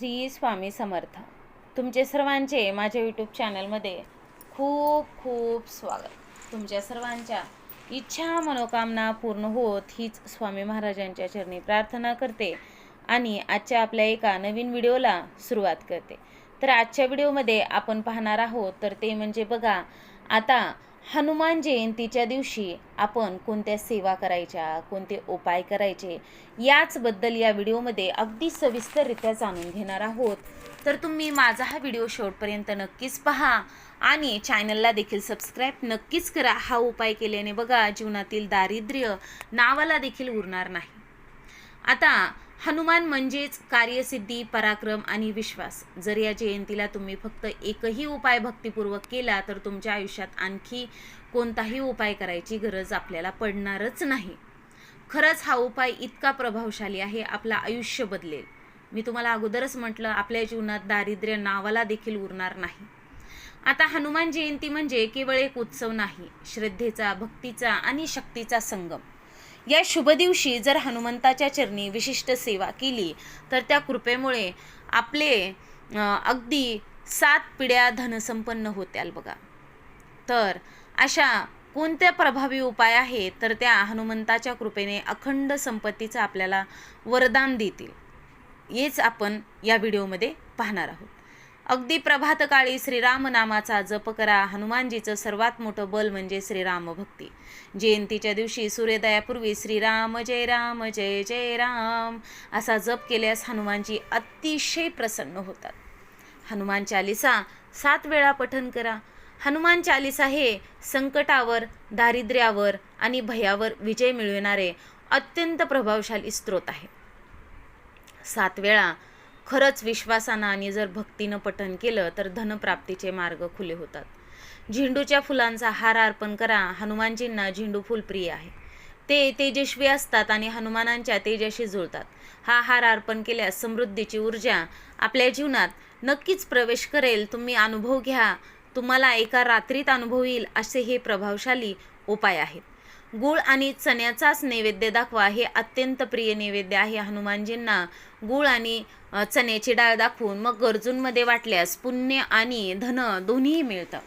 श्री स्वामी समर्थ. तुमचे सर्वांचे माझ्या यूट्यूब चॅनलमध्ये खूप खूप स्वागत. तुमच्या सर्वांच्या इच्छा मनोकामना पूर्ण होत हीच स्वामी महाराजांच्या चरणी प्रार्थना करते आणि आजच्या आपल्या एका नवीन व्हिडिओला सुरुवात करते. तर आजच्या व्हिडिओमध्ये आपण पाहणार आहोत तर ते म्हणजे बघा आता हनुमान जयंतीच्या दिवशी आपण कोणत्या सेवा करायच्या कोणते उपाय करायचे याचबद्दल या व्हिडिओमध्ये अगदी सविस्तररित्या जाणून घेणार आहोत. तर तुम्ही माझा हा व्हिडिओ शेवटपर्यंत नक्कीच पहा आणि चॅनलला देखील सबस्क्राईब नक्कीच करा. हा उपाय केल्याने बघा जीवनातील दारिद्र्य नावाला देखील उरणार नाही. आता हनुमान म्हणजेच कार्यसिद्धी पराक्रम आणि विश्वास. जर या जयंतीला तुम्ही फक्त एकही उपाय भक्तिपूर्वक केला तर तुमच्या आयुष्यात आणखी कोणताही उपाय करायची गरज आपल्याला पडणारच नाही. खरंच हा उपाय इतका प्रभावशाली आहे आपलं आयुष्य बदलेल. मी तुम्हाला अगोदरच म्हटलं आपल्या जीवनात दारिद्र्य नावाला देखील उरणार नाही. आता हनुमान जयंती म्हणजे केवळ एक उत्सव नाही श्रद्धेचा भक्तीचा आणि शक्तीचा संगम. या शुभ दिवशी जर हनुमंताच्या चरणी विशिष्ट सेवा केली तर त्या कृपेमुळे आपले अगदी सात पिढ्या धनसंपन्न होत्याल बघा. तर अशा कोणत्या प्रभावी उपाय आहेत तर त्या हनुमंताच्या कृपेने अखंड संपत्तीचं आपल्याला वरदान देतील. हेच आपण या व्हिडिओमध्ये पाहणार आहोत. अगदी प्रभातकाळी श्रीराम नामाचा जप करा. हनुमानजीचं सर्वात मोठं बल म्हणजे श्रीराम भक्ती. जयंतीच्या दिवशी सूर्योदयापूर्वी श्रीराम जय राम जय जय राम असा जप केल्यास हनुमानजी अतिशय प्रसन्न होतात. हनुमान चालिसा सात वेळा पठन करा. हनुमान चालिसा हे संकटावर दारिद्र्यावर आणि भयावर विजय मिळविणारे अत्यंत प्रभावशाली स्त्रोत आहे. सात वेळा खरंच विश्वासानं आणि जर भक्तीनं पठन केलं तर धनप्राप्तीचे मार्ग खुले होतात. झेंडूच्या फुलांचा हार अर्पण करा हनुमानजींना झेंडू फुल प्रिय आहे. ते तेजस्वी असतात आणि हनुमानांच्या तेजाशी जुळतात. हा हार अर्पण केल्यास समृद्धीची ऊर्जा आपल्या जीवनात नक्कीच प्रवेश करेल. तुम्ही अनुभव घ्या. तुम्हाला एका रात्रीत अनुभव येईल असे हे प्रभावशाली उपाय आहेत. गुळ आणि चण्याचाच नैवेद्य दाखवा. हे अत्यंत प्रिय नैवेद्य आहे हनुमानजींना. गुळ आणि चण्याची डाळ दाखवून मग गरजूंमध्ये वाटल्यास पुण्य आणि धन दोन्हीही मिळतं.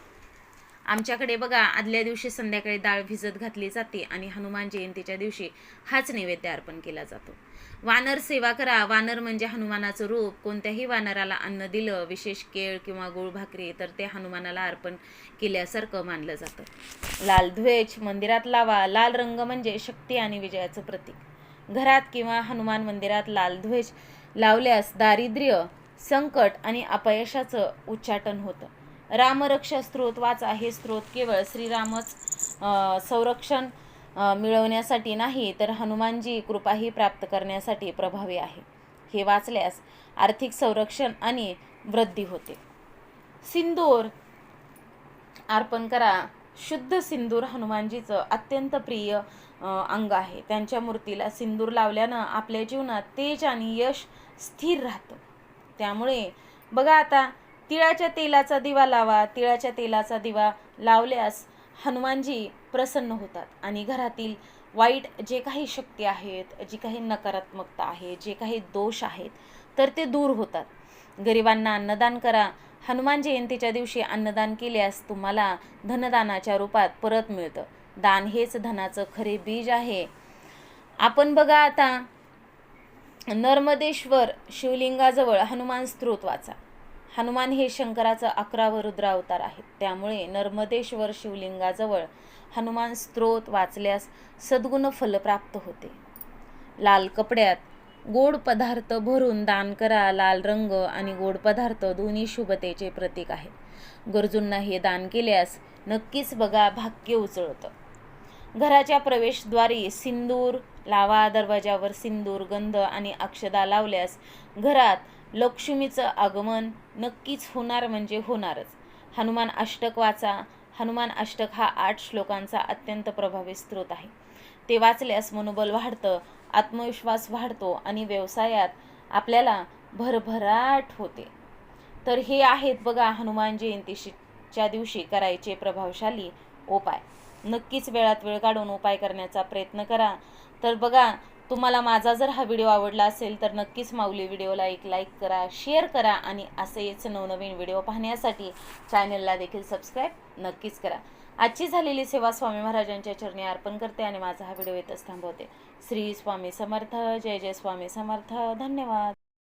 आमच्याकडे बघा आदल्या दिवशी संध्याकाळी डाळ भिजत घातली जाते आणि हनुमान जयंतीच्या दिवशी हाच नैवेद्य अर्पण केला जातो. वानर सेवा करा. वानर म्हणजे हनुमानाचं रूप. कोणत्याही वानराला अन्न दिलं विशेष केळ किंवा गुळ भाकरी तर ते हनुमानाला अर्पण केल्यासारखं मानलं जातं. लाल ध्वेज मंदिरात लावा. लाल रंग म्हणजे शक्ती आणि विजयाचं प्रतीक. घरात किंवा हनुमान मंदिरात लाल ध्वेज लावल्यास दारिद्र्य संकट आणि अपयशाचं उच्चाटन होतं. रामरक्षा स्त्रोत वाचा हे स्त्रोत केवळ श्रीरामच संरक्षण मिळवण्यासाठी नाही तर हनुमानजी कृपाही प्राप्त करण्यासाठी प्रभावी आहे. हे वाचल्यास आर्थिक संरक्षण आणि वृद्धी होते. सिंदूर अर्पण करा. शुद्ध सिंदूर हनुमानजीचं अत्यंत प्रिय अंग आहे. त्यांच्या मूर्तीला सिंदूर लावल्यानं आपल्या जीवनात तेज आणि यश स्थिर राहतं. त्यामुळे बघा आता तिळाच्या तेलाचा दिवा लावा तिळाच्या तेलाचा दिवा लावल्यास हनुमानजी प्रसन्न होतात आणि घरातील वाईट जे काही शक्ती आहेत जी काही नकारात्मकता आहे जे काही दोष आहेत तर ते दूर होतात. गरिबांना अन्नदान करा. हनुमान जयंतीच्या दिवशी अन्नदान केल्यास तुम्हाला धनदानाच्या रूपात परत मिळतं. दान हेच धनाचं खरे बीज आहे. आपण बघा आता नर्मदेश्वर शिवलिंगाजवळ हनुमान स्त्रोत वाचा. हनुमान हे शंकराचं अकरावं रुद्रावतार आहेत. त्यामुळे नर्मदेश्वर शिवलिंगाजवळ हनुमान स्त्रोत वाचल्यास सद्गुण फल प्राप्त होते. लाल कपड्यात गोड पदार्थ भरून दान करा लाल रंग आणि गोड पदार्थ दोन्ही शुभतेचे प्रतीक आहेत गरजूंना हे दान केल्यास नक्कीच बघा भाग्य उचळतं. घराच्या प्रवेशद्वारी सिंदूर लावा दरवाजावर सिंदूर गंध आणि अक्षदा लावल्यास घरात लक्ष्मीचं आगमन नक्कीच होणार म्हणजे होणारच. हनुमान अष्टक वाचा. हनुमान अष्टक हा आठ श्लोकांचा अत्यंत प्रभावी स्रोत आहे. ते वाचल्यास मनोबल वाढतं आत्मविश्वास वाढतो आणि व्यवसायात आपल्याला भरभराट होते. तर हे आहेत बघा हनुमान जयंतीच्या दिवशी करायचे प्रभावशाली उपाय. नक्कीच वेळात वेळ काढून उपाय करण्याचा प्रयत्न करा. तर बघा तुम्हाला माझा जर हा व्हिडिओ आवडला असेल तर नक्कीच माऊली व्हिडिओला एक लाईक करा शेअर करा आणि असेच नवनवीन व्हिडिओ पाहण्यासाठी चॅनलला देखील सबस्क्राईब नक्कीच करा. आजची झालेली सेवा स्वामी महाराजांच्या चरणी अर्पण करते आणि माझा हा व्हिडिओ येतच थांबवते. श्री स्वामी समर्थ जय जय स्वामी समर्थ. धन्यवाद.